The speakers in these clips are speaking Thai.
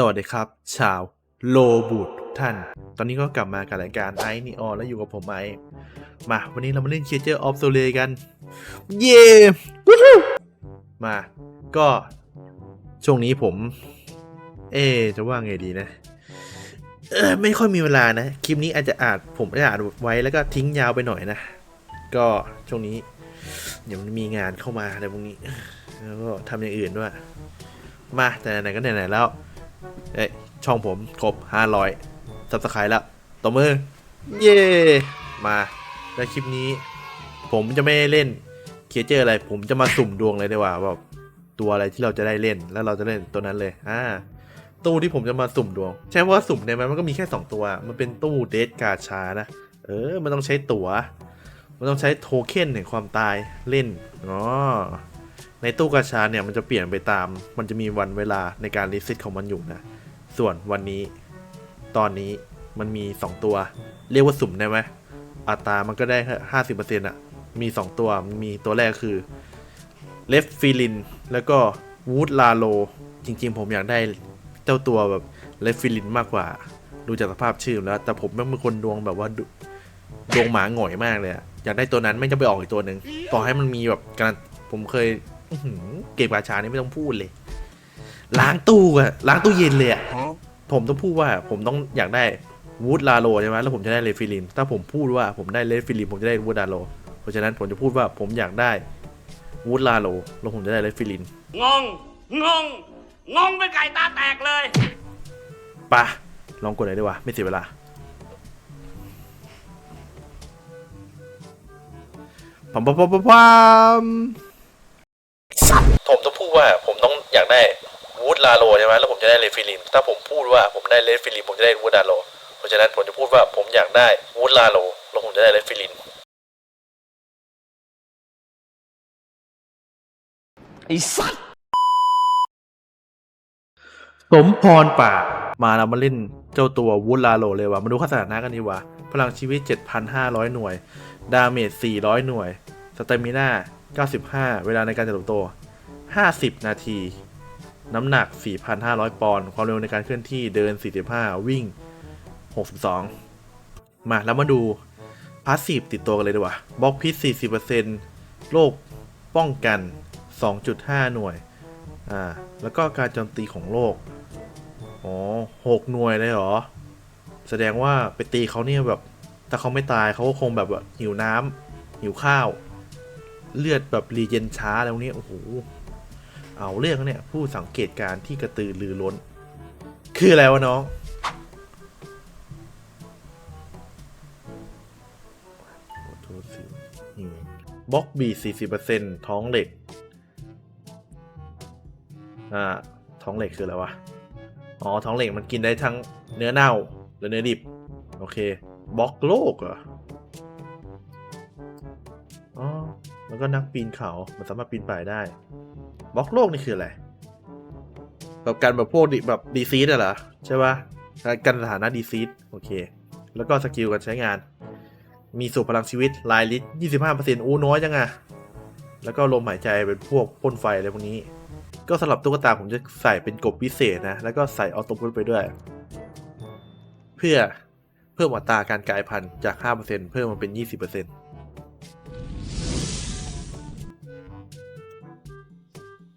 สวัสดีครับ ชาวโลบูดทุกท่าน ตอนนี้ก็กลับมากับรายการไอนีออนแล้วอยู่กับผมไอมา วันนี้เรามาเล่นเคเจอร์ออฟโซเลกัน เย้วู้ฮู้มา ก็ช่วงนี้ผม เอ๊จะว่าไงดีนะ เออไม่ค่อยมีเวลานะ คลิปนี้อาจจะอาจผมอาจจะอาจไว้แล้วก็ทิ้งยาวไปหน่อยนะ ก็ช่วงนี้เดี๋ยวมันมีงานเข้ามาอะไรพวกนี้ แล้วก็ทำอย่างอื่นด้วย มาแต่ไหนก็ไหนๆแล้ว เอ้ยช่องผมครบ 500ซับสไครต์แล้วตบมือ เย้มาแล้วคลิปนี้ ผมจะไม่เล่นเคเจอร์อะไร ผมจะมาสุ่มดวงเลยดีกว่าแบบตัวอะไรที่เราจะได้เล่นแล้วเราจะเล่นตัวนั้นเลยอ่าตู้ที่ผมจะมาสุ่มดวง ใช่ว่าสุ่มในมันมันก็มีแค่ 2 ตัว มันเป็นตู้เดทกาชานะ เออ มันต้องใช้ตัว๋ว มันต้องใช้โทเค็นแห่งความตายเล่นอ๋อในตู้กาชาเนี่ยมันจะเปลี่ยนไปตาม มันจะมีวันเวลาในการรีเซ็ตของมันอยู่นะ ส่วนวันนี้ ตอนนี้มันมี 2 ตัว เรียกว่าสุ่มได้ไหมอัตรามันก็ได้ห้าสิบเปอร์เซ็นต์อะ มี 2 ตัวมีตัวแรกคือเลฟฟิลินแล้วก็วูดลาโล จริง ๆ ผมอยากได้เจ้าตัวแบบเลฟฟิลินมากกว่า ดูจากสภาพชื่อแล้ว แต่ผมไม่เป็นคนดวงแบบว่าดดวงหมาหงอยมากเลยอะอยากได้ตัวนั้นไม่จะไปออกอีกตัวหนึ่งต่อให้มันมีแบบการผมเคยอื้อหือเกมกาชานี่ไม่ต้องพูดเลย ล้างตู้อะล้างตู้เย็นเลยอะ ผมต้องพูดว่าผมต้องอยากได้วูดลาโลใช่ไหมแล้วผมจะได้เลฟิลิน ถ้าผมพูดว่าผมได้เลฟิลินผมจะได้วูดลาโล เพราะฉะนั้นผมจะพูดว่าผมอยากได้วูดลาโลแล้วผมจะได้เลฟิลิน งง งง งงเป็นไก่ตาแตกเลยปะลองกดเลยดีกว่า ไม่เสียเวลาปั๊มปั๊มปั๊มปั๊มปั๊มผมต้องพูดว่าผมต้องอยากได้ วูดลาโลใช่ไหมแล้วผมจะได้เลฟิลิน ถ้าผมพูดว่าผมได้เลฟิลินผมจะได้วูดลาโล เพราะฉะนั้นผมจะพูดว่าผมอยากได้วูดลาโลแล้วผมจะได้เลฟิลินไอ้สัตว์สมพรป่ากมาเรามาเล่นเจ้าตัววูดลาโลเลยว่ะมาดูค่าสถานะกันดีกว่าพลังชีวิต 7,500 หน่วย ดาเมจ 400 หน่วย สเตมิน่า 95 เวลาในการเติบโต 50 นาที น้ำหนัก 4,500 ปอนด์ความเร็วในการเคลื่อนที่เดิน 45 วิ่ง 62 มาแล้วมาดูพาสซีฟติดตัวกันเลยดีกว่าบล็อกพิษ40%โรคป้องกัน 2.5 หน่วย อ่า แล้วก็การโจมตีของโลกอ๋อหกหน่วยเลยเหรอ แสดงว่าไปตีเขาเนี่ยแบบ ถ้าเขาไม่ตายเขาก็คงแบบว่าหิวน้ำหิวข้าว เลือดแบบรีเจนช้าแล้วเนี่ยโอ้โห เอาเรื่องเนี่ยผู้สังเกตการ์ที่กระตือรือร้น คืออะไรวะน้อง บล็อกบี40%ท้องเหล็ก อ่า ท้องเหล็กคืออะไรวะ อ๋อ ท้องเหล็กมันกินได้ทั้งเนื้อเน่าและเนื้อดิบ โอเค บล็อกโลกเหรออ๋อ แล้วก็นักปีนเขา มันสามารถปีนป่ายได้ บล็อกโลกนี่คืออะไร แบบการแบบพวกแบบดีซีดเหรอ ใช่ปะการสถานะดีซีดโอเค แล้วก็สกิลการใช้งาน มีสูบพลังชีวิตลายลิตร25%อู้น้อยจังอะแล้วก็ลมหายใจเป็นพวกพ่นไฟอะไรพวกนี้ ก็สำหรับตุ๊กตาผมจะใส่เป็นกบพิเศษนะ แล้วก็ใส่ออโต้พุทไปด้วย เพื่อเพิ่มอัตราการกลายพันธุ์จาก 5%เพิ่มมาเป็น 20%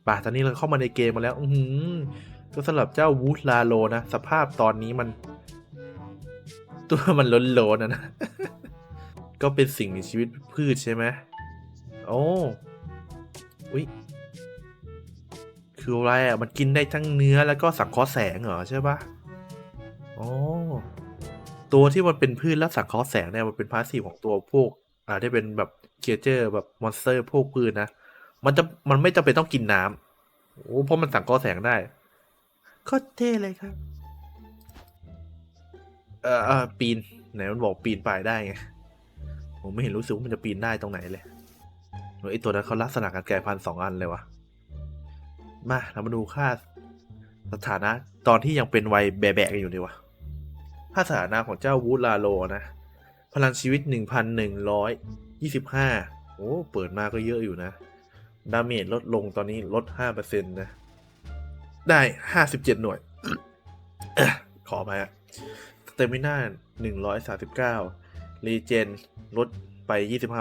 ป่ะตอนนี้เราเข้ามาในเกมมาแล้ว อืก็สำหรับเจ้าวูดลาโลนะ สภาพตอนนี้มัน ตัวมันล้นโลนะนะ ก็เป็นสิ่งมีชีวิตพืชใช่ไหมโอ้อุ๊ยคืออะไรอะ มันกินได้ทั้งเนื้อแล้วก็สังเคราะห์แสงเหรอใช่ปะโอ๋อตัวที่มันเป็นพืชแล้วสังเคราะห์แสงเนี่ยมันเป็นพาสซีฟของตัวพวก อ่าที่เป็นแบบเคียเจอร์แบบมอนสเตอร์พวกพืชนะ มันจะมันไม่จำเป็นต้องกินน้ำโอ้เพราะมันสั่งเคราะห์แสงได้โคตรเท่เลยครับ เอ่อปีนไหนมันบอกปีนป่ายได้ไงผมไม่เห็นรู้สึกว่ามันจะปีนได้ตรงไหนเลยไอตัวนั้นเขาลักษณะการแกลพันสองอันเลยวะมาเรามาดูค่าสถานะ ตอนที่ยังเป็นวัยแบะๆกันอยู่ดีวะค่าสถานะของเจ้าวูดลาโลนะ พลังชีวิต1,125โอ้ เปิดมาก็เยอะอยู่นะ ดาเมจลดลงตอนนี้ลด 5%นะ ได้ 57 หน่วย ขอมาฮะสเตมิน่า139 รีเจน ลดไป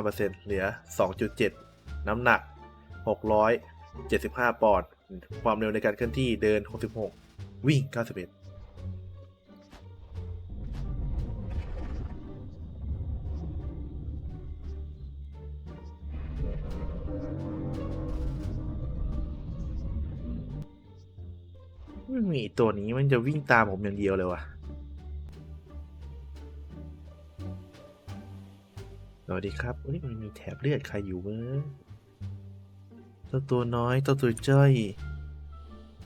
25%เหลือ 2.7 น้ำหนัก 675 ปอนด์ ความเร็วในการเคลื่อนที่เดิน 66 วิ่ง 91 มันมีตัวนี้มันจะวิ่งตามผมอย่างเดียวเลยวะ่ะสวัสดีครับเฮ้ยมันมีแถบเลือดใครอยู่เว้ยเจ้าตัวน้อยเจ้าตัวจ้อย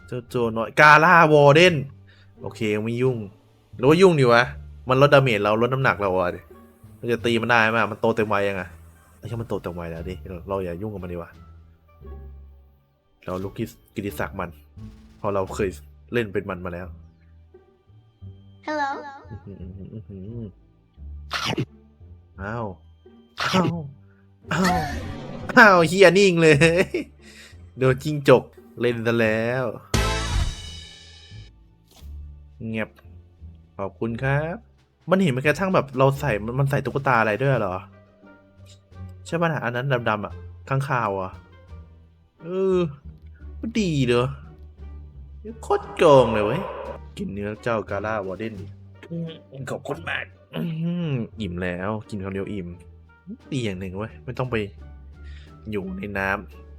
เจ้าตัวน้อยกาล่าวอร์เดนโอเคไม่ยุ่งหรือว่ายุ่งดีวะมันลดดาเมจเราลดน้ำหนักเราอะดิมันจะตีมันได้ไหมมันโตเต็มวัยยังไงไอ้ช่มันโตเต็มวัยแล้วดิเราอย่ายุ่งกับมันดีวะเราลุกกิติศักดิ์มัน พอเราเคย เล่นเป็นมันมาแล้ว Hello. อื้อหืออื้อหืออ้าว อ้าว อ้าว อ้าวเฮียนิ่งเลย โดนจิ้งจกเล่นซะแล้ว เงียบ ขอบคุณครับ มันเห็นมันกระทั่งแบบเราใส่ มันมันใส่ตุ๊กตาอะไรด้วยเหรอ ใช่ป่ะนะอันนั้นดำๆอะ ข้างคาวอะ เออมันดีเด้อ โคตรโกงเลยเว้ย กินเนื้อเจ้ากาล่าวอร์เดนดิอืมขอบคุณมากอื้อหืออิ่มแล้ว กินคำเดียวอิ่มดีอย่างหนึ่งเว้ย ไม่ต้องไปอยู่ในน้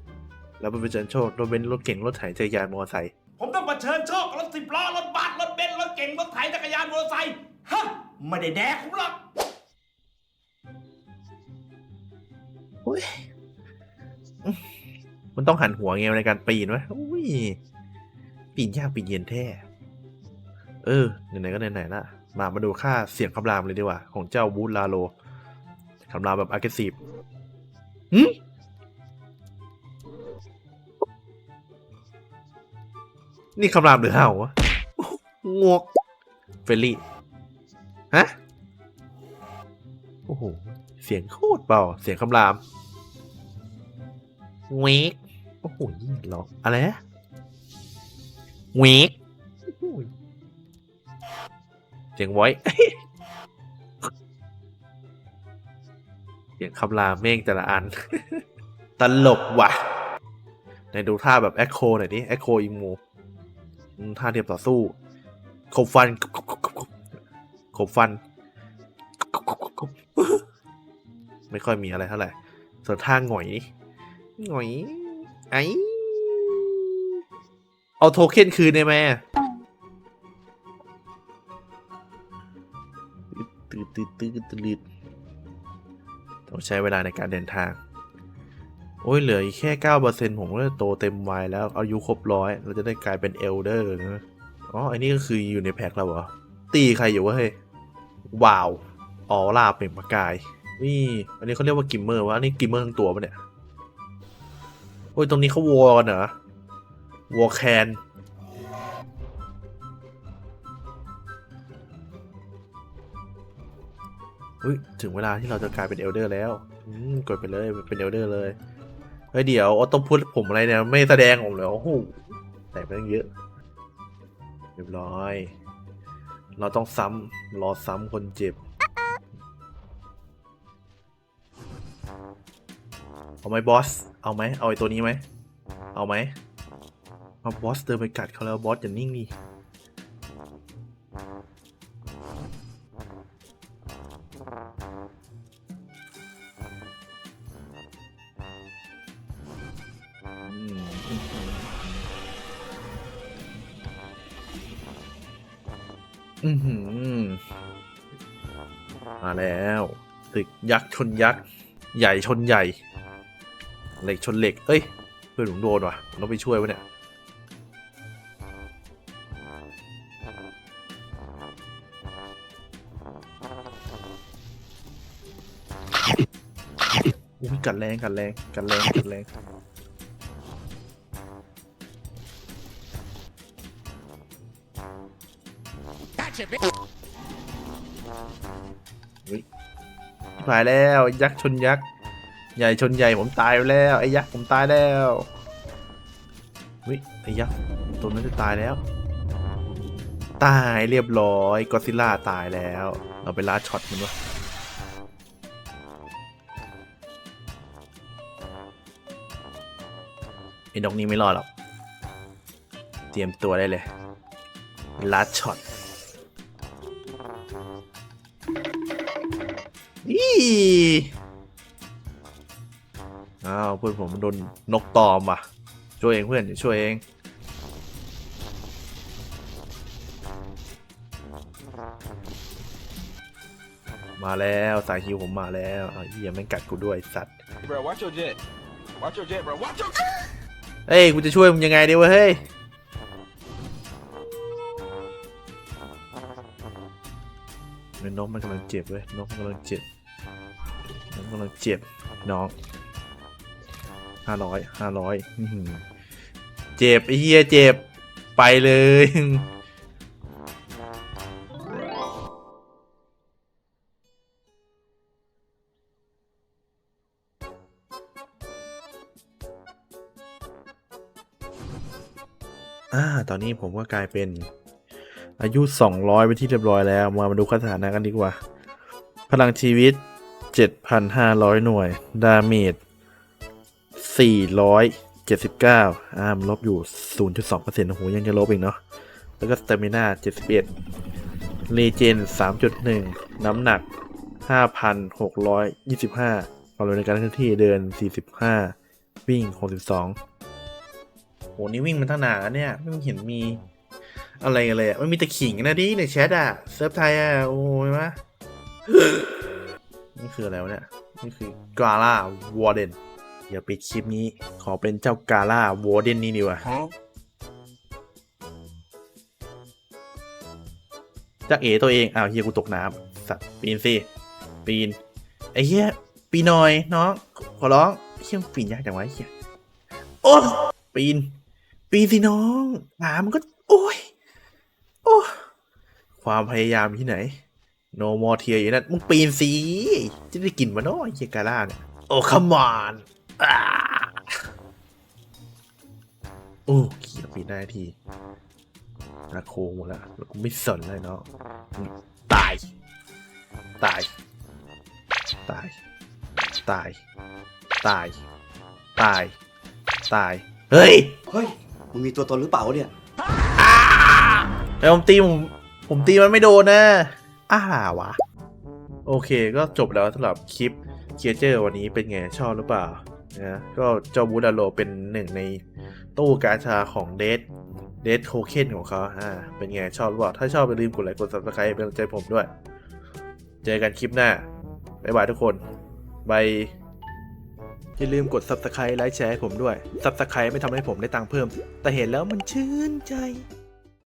ำแล้วไปเผชิญโชครถเบนซ์รถเก่งรถไถจักรยานมอเตอร์ไซค์ผมต้องเผชิญโชคกับรถสิบล้อรถบัสรถเบนซ์รถเก๋งรถไถจักรยานมอเตอร์ไซค์ฮะไม่ได้แดกผมหรอกมันต้องหันหัวไงในการปีนวะอุ้ย ปีนยากปีนเย็นแท้ เออ ไหนๆก็ไหนๆละมามาดูค่าเสียงคำรามเลยดีกว่า ของเจ้าบูธลาโลคำรามแบบ aggressive หึนี่คำรามหรือเห่าวะงวกเฟลลี่ฮะ โอ้โห เสียงโคตรเบา เสียงคำรามเวกโอ้โหยี่หรอ อะไรนะ เวกเสียงไว้เสียงคำราเม่งแต่ละอัน ตลกว่ะไหนดูท่าแบบแอคโคหน่อยดิแอคโคอิมูอืมท่าเทียบต่อสู้ขบฟันขบฟัน ไม่ค่อยมีอะไรเท่าไหร่ส่วนท่าหงอยนี่หน่อยไอ เอาโทเค็นคืนได้ไหมตืดตืดตืดตืดต้องใช้เวลาในการเดินทาง โอ้ยเหลืออีกแค่เก้าเปอร์เซ็นผมก็จะโตเต็มวัยแล้ว อายุครบร้อย เราจะได้กลายเป็นเอลเดอร์นะอ๋ออันนี้ก็คืออยู่ในแพ็คเราเหรอ ตีใครอยู่วะเฮ้ยว้าวออร่าเปล่งประกาย นี่ อันนี้เขาเรียกว่ากิมเมอร์วะอันนี้กิมเมอร์ทั้งตัวปะเนี่ย โอ้ย ตรงนี้เขาวอกันเหรอ วอแคนอุ้ยถึงเวลาที่เราจะกลายเป็นเอลเดอร์แล้วอืมกดไปเลยเป็นเอลเดอร์เลยเฮ้ยเดี๋ยวออโต้พุทผมอะไรเนี่ย ไม่แสดงผมเลยโอ้โหแต่ไปตั้งเยอะ เรียบร้อย เราต้องซ้ำรอซ้ำคนเจ็บเอาไหมบอส เอาไหม เอาไอ้ตัวนี้ไหม เอาไหม เอาบอสเดินไปกัดเขาแล้วบอสอย่านิ่งดิอืมอื้อหือมาแล้ว ตึกยักษ์ชนยักษ์ ใหญ่ชนใหญ่ เหล็กชนเหล็ก เอ้ย เพื่อนผมโดนว่ะต้องไปช่วยวะเนี่ย กัดแรงกัดแรงกัดแรงกัดแรงอุ้ยตายแล้ว ยักษ์ชนยักษ์ ใหญ่ชนใหญ่ผมตายไปแล้ว ไอ้ยักษ์ผมตายแล้ววิไอ้ยักษ์ตัวนั้นจะตายแล้ว ตายเรียบร้อย กอซิล่าตายแล้ว เราไปล่าช็อตมันวะ ไอ้นกนี้ไม่รอดหรอก เตรียมตัวได้เลยลัดช็อตนี่อ้าวเพื่อนผมโดนนกตอมว่ะ ช่วยเองเพื่อนเดี๋ยวช่วยเอง มาแล้วสายฮิวผมมาแล้วเอาเหี้ยแม่งกัดกูด้วยสัตว์ Bro, watch your jet. Watch your jet, bro. Watch your. เฮ้ยกูจะช่วยมึงยังไงดีวะเฮ้ยนกมันกำลังเจ็บเว้ยนกมันกำลังเจ็บนกกำลังเจ็บน้องห้าร้อยห้าร้อยเจ็บไอ้เหี้ยเจ็บไปเลย อ่า ตอนนี้ผมก็กลายเป็นอายุ 200 ไปที่เรียบร้อยแล้ว มามาดูค่าสถานะกันดีกว่า พลังชีวิต 7,500 หน่วย ดาเมจ 479 อ่ามันลบอยู่ 0.2%โอ้โห ยังจะลบอีกเนาะ แล้วก็สเตมิน่า 71รีเจน 3.1 น้ำหนัก 5,625ความเร็วในการเคลื่อนที่เดิน 45 วิ่ง 62 โหนี่วิ่งมาตั้งนานแล้วเนี่ย ไม่เห็นมีอะไรกันเลยอะมันมีแต่ขิงนะดิในแชทอะเซิร์ฟไทยอะโอ้ยวะนี่คืออะไรวะเนี่ย นี่คือกาล่าวอร์เดนอย่าปิดคลิปนี้ ขอเป็นเจ้ากาล่าวอร์เดนนี่ดีกว่า Huh? จักเอตัวเองอ้าวเฮียกูตกน้ำสัตว์ปีนสิปีนไอ้เฮียปีนหน่อยน้องขอร้องเฮียมันปีนยากจังวะไอ้เฮียโอ้ปีน ปีนสิน้องหามันก็ โอ้ย โอ้ความพยายามที่ไหน โนมอเทียอย่างนั้นมึงปีนสิจะได้กินมาเนาะไอ้เฮียกาล่าเนี่ยโอ้คัมมอนโอ้เขียปีนได้ทีนาโคหมดแล้วแล้วกูไม่สนเลยเนาะตาย ตาย ตาย ตาย ตาย ตาย ตาย เฮ้ย เฮ้ย มึงมีตัวตนหรือเปล่าวะเนี่ยแต่ผมตีผมผมตีมันไม่โดนนะอ้าวะ โอเคก็จบแล้วสำหรับคลิปเคียเจอร์วันนี้เป็นไงชอบหรือเปล่านะก็เจ้าบูดาโลเป็นหนึ่งในตู้กาชาของเดทเดทโคเคนของเขาอ่าเป็นไงชอบหรือเปล่า ถ้าชอบอย่าลืมกดไลค์กด subscribe เป็นกำลังใจผมด้วย เจอกันคลิปหน้า บ๊ายบายทุกคนบาย อย่าลืมกด subscribe ไลค์แชร์ให้ผมด้วย subscribe ไม่ทำให้ผมได้ตังค์เพิ่ม แต่เห็นแล้วมันชื่นใจ